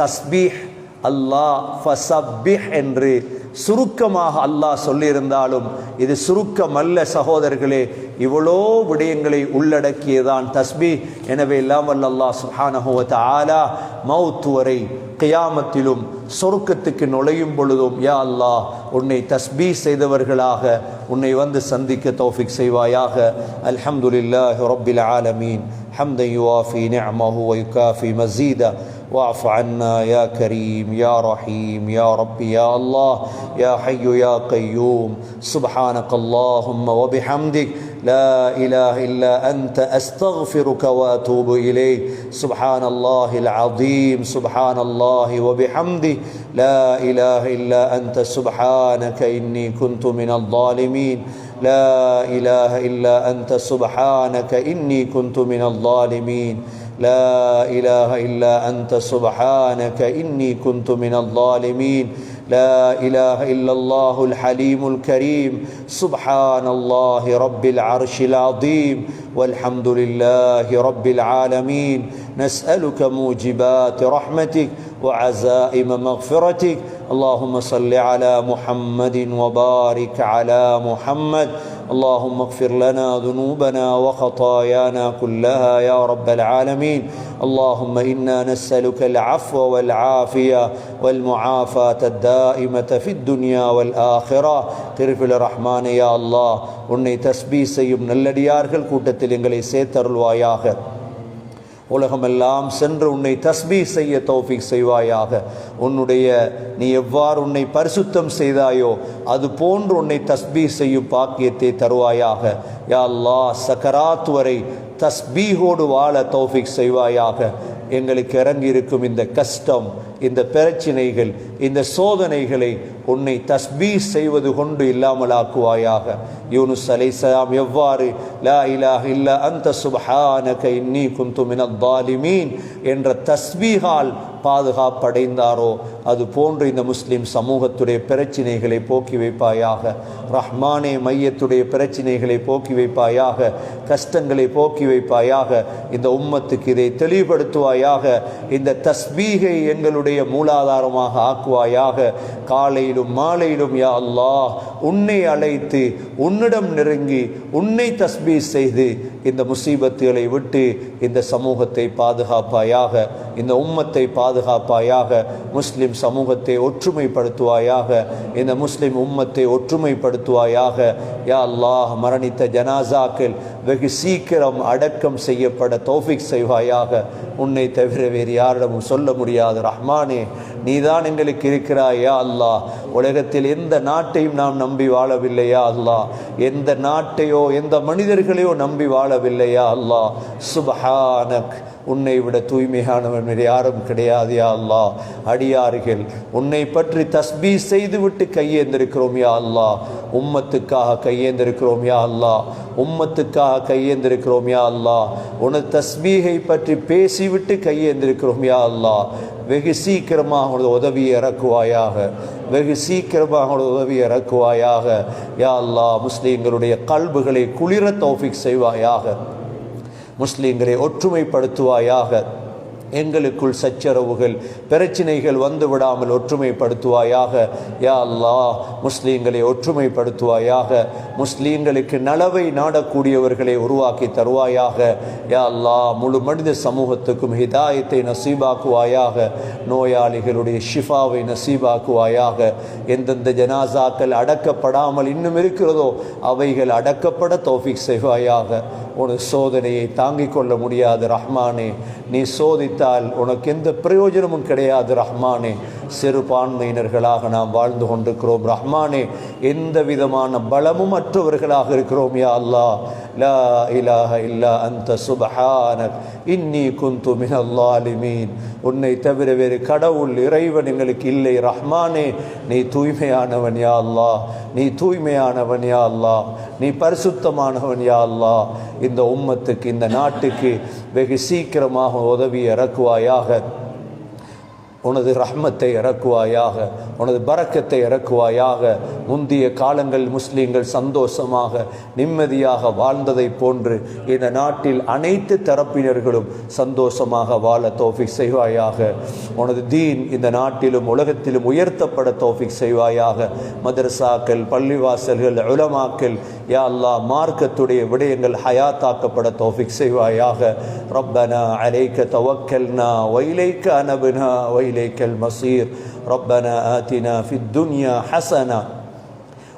தஸ்பீஹ் அல்லாஹ் ஃபசப்பிஹ் என்று சுருக்கமாக அல்லாஹ் சொல்லியிருந்தாலும் இது சுருக்கமல்ல சகோதரர்களே இவ்வளோ விடயங்களை உள்ளடக்கியதான் தஸ்பீ எனவே எல்லாம் அல்லாஹ் சுப்ஹானஹு ஆலா மவுத்து வரை கியாமத்திலும் சொர்க்கத்துக்கு நுழையும் பொழுதும் யா அல்லாஹ் உன்னை தஸ்பீ செய்தவர்களாக உன்னை வந்து சந்திக்க தௌஃபிக் செய்வாயாக அல்ஹம்துலில்லாஹி ரப்பில் ஆலமீன் حمدا يوافي نعمه ويكافي مزيدا واعف عنا يا كريم يا رحيم يا ربي يا الله يا حي يا قيوم سبحانك اللهم وبحمدك لا إله إلا أنت أستغفرك وأتوب إليك. سبحان الله العظيم سبحان الله وبحمده. لا إله إلا أنت سبحانك إني كنت من الظالمين. لا إله إلا أنت سبحانك إني كنت من الظالمين. لا إله إلا أنت سبحانك إني كنت من الظالمين. لا إله إلا الله الحليم الكريم. سبحان الله رب العرش العظيم. والحمد لله رب العالمين. نسألك موجبات رحمتك وعزائم مغفرتك. اللهم صل على محمد وبارك على محمد. اللهم اغفر لنا ذنوبنا وخطايانا كلها يا رب العالمين اللهم انا نسالك العفو والعافيه والمعافاه الدائمه في الدنيا والاخره திருபில் ரஹ்மான் யா அல்லாஹ் உன்னை தஸ்பீ செய்யும் நல்லடியார்கள் கூட்டத்தில் எங்களை சேர்த்தருள்வாயாக உலகமெல்லாம் சென்று உன்னை தஸ்பீ செய்ய தௌஃபிக் செய்வாயாக. உன்னுடைய நீ எவ்வாறு உன்னை பரிசுத்தம் செய்தாயோ அது போன்று உன்னை தஸ்பி செய்யும் பாக்கியத்தை தருவாயாக. யா அல்லாஹ் சக்கராத் வரை தஸ்பீகோடு வாழ தௌஃபிக் செய்வாயாக. எங்களுக்கு இறங்கி இருக்கும் இந்த கஷ்டம் இந்த பிரச்சினைகள் இந்த சோதனைகளை உன்னை தஸ்பீ செய்வது கொண்டு இல்லாமலாக்குவாயாக. யூனுஸ் அலைசலாம் எவ்வாறு லா இலாஹ இல்ல அந்த சுபஹானக இன்னி குந்து மினத் தாலிமீன் என்ற தஸ்பீகால் பாதுகாப்படைந்தாரோ அது போன்று இந்த முஸ்லீம் சமூகத்துடைய பிரச்சினைகளை போக்கி வைப்பாயாக. ரஹ்மானே மையத்துடைய பிரச்சினைகளை போக்கி வைப்பாயாக. கஷ்டங்களை போக்கி வைப்பாயாக. இந்த உம்மத்துக்கு இதை தெளிவுபடுத்துவாயாக. இந்த தஸ்பீகை எங்களுடைய மூலாதாரமாக ஆக்குவாயாக. காலையிலும் மாலையிலும் யா அல்லாஹ் உன்னை அழைத்து உன்னிடம் நெருங்கி உன்னை தஸ்பீஸ் செய்து இந்த முசீபத்துகளை விட்டு இந்த சமூகத்தை பாதுகாப்பாயாக இந்த உம்மத்தை பாதுகாப்பாயாக முஸ்லிம் சமூகத்தை ஒற்றுமைப்படுத்துவாயாக இந்த முஸ்லிம் உம்மத்தை ஒற்றுமைப்படுத்துவாயாக. யா அல்லாஹ் மரணித்த ஜனாசாக்கள் வெகு சீக்கிரம் அடக்கம் செய்யப்பட தௌஃபிக் செய்வாயாக. உன்னை தவிர வேறு யாரிடமும் சொல்ல முடியாது. ரஹ்மானே நீதான் எங்களுக்கு இருக்கிறாய். யா அல்லாஹ் உலகத்தில் எந்த நாட்டையும் நாம் நம்பி வாழவில்லையா அல்லாஹ் எந்த நாட்டையோ எந்த மனிதர்களையோ நம்பி வாழ வாழவில்லையா அல்லாஹ் சுபஹானக். உன்னை விட தூய்மையானவன் வேறு யாரும் கிடையாது யா அல்லாஹ் அடியார்கள் உன்னை பற்றி தஸ்பீ செய்துவிட்டு கையேந்திருக்கிறோம் யா அல்லாஹ் உம்மத்துக்காக கையேந்திருக்கிறோம் யா அல்லாஹ் உம்மத்துக்காக கையேந்திருக்கிறோம் யா அல்லாஹ் உனது தஸ்பீகை பற்றி பேசிவிட்டு கையேந்திருக்கிறோம் யா அல்லாஹ் வெகு சீக்கிரமாக உனது உதவியை இறக்குவாயாக. வெகு சீக்கிரமாக அவங்களோட உதவியை இறக்குவாயாக. யா அல்லாஹ் முஸ்லீம்களுடைய கல்புகளை குளிர தௌஃபிக் செய்வாயாக. முஸ்லீம்களை ஒற்றுமைப்படுத்துவாயாக. எங்களுக்குள் சச்சரவுகள் பிரச்சினைகள் வந்து விடாமல் ஒற்றுமைப்படுத்துவாயாக. யா அல்லா முஸ்லீம்களை ஒற்றுமைப்படுத்துவாயாக. முஸ்லீம்களுக்கு நலவை நாடக்கூடியவர்களை உருவாக்கி தருவாயாக. யா அல்லா முழு மனித சமூகத்துக்கும் ஹிதாயத்தை நசீபாக்குவாயாக. நோயாளிகளுடைய ஷிஃபாவை நசீபாக்குவாயாக. எந்தெந்த ஜனாசாக்கள் அடக்கப்படாமல் இன்னும் இருக்கிறதோ அவைகள் அடக்கப்பட தோஃபிக் செய்வாயாக. ஒரு சோதனையை தாங்கிக் கொள்ள முடியாது ரஹ்மானே. நீ சோதித்தால் உனக்கு எந்த பிரயோஜனமும் கிடையாது ரஹ்மானே. சிறுபான்மையினர்களாக நாம் வாழ்ந்து கொண்டிருக்கிறோம். ரஹ்மானே எந்த விதமான பலமும் அற்றவர்களாக இருக்கிறோம். யா அல்லாஹ் லா இலாஹ இல்லா அந்த சுபஹானக் இன்னி குந்து மினல்லாலிமீன் உன்னை தவிர வேறு கடவுள் இறைவன் எங்களுக்கு இல்லை. ரஹ்மானே நீ தூய்மையானவன். யா அல்லா நீ தூய்மையானவன். யா அல்லாஹ் நீ பரிசுத்தமானவன். யா அல்லாஹ் இந்த உம்மத்துக்கு இந்த நாட்டுக்கு வெகு சீக்கிரமாக உதவி இறக்குவாயாக. உனது ரஹ்மத்தை இறக்குவாயாக உனது பறக்கத்தை இறக்குவாயாக முந்திய காலங்கள் முஸ்லீம்கள் சந்தோஷமாக நிம்மதியாக வாழ்ந்ததை போன்று இந்த நாட்டில் அனைத்து தரப்பினர்களும் சந்தோஷமாக வாழ தோஃபிக் செய்வாயாக. உனது தீன் இந்த நாட்டிலும் உலகத்திலும் உயர்த்தப்பட தோஃபிக் செய்வாயாக. மதரசாக்கள் பள்ளிவாசல்கள் உலமாக்கள் யா அல்லாஹ் மார்க்கத்துடைய விடயங்கள் ஹயாத்தாக்கப்பட தோஃபிக் செய்வாயாக ரப்பனா அலைக்க தவக்கல்னா வைலைக்க அனபுனா وإليك المصير ربنا آتنا في الدنيا حسنة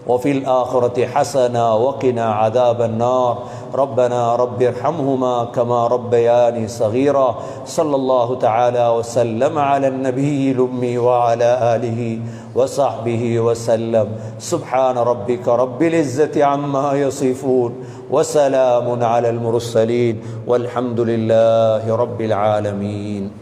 وفي الآخرة حسنة وقنا عذاب النار ربنا رب ارحمهما كما ربياني صغيرا. صلى الله تعالى وسلم على النبي الأمي وعلى آله وصحبه وسلم. سبحان ربك رب العزة عما يصفون وسلام على المرسلين والحمد لله رب العالمين.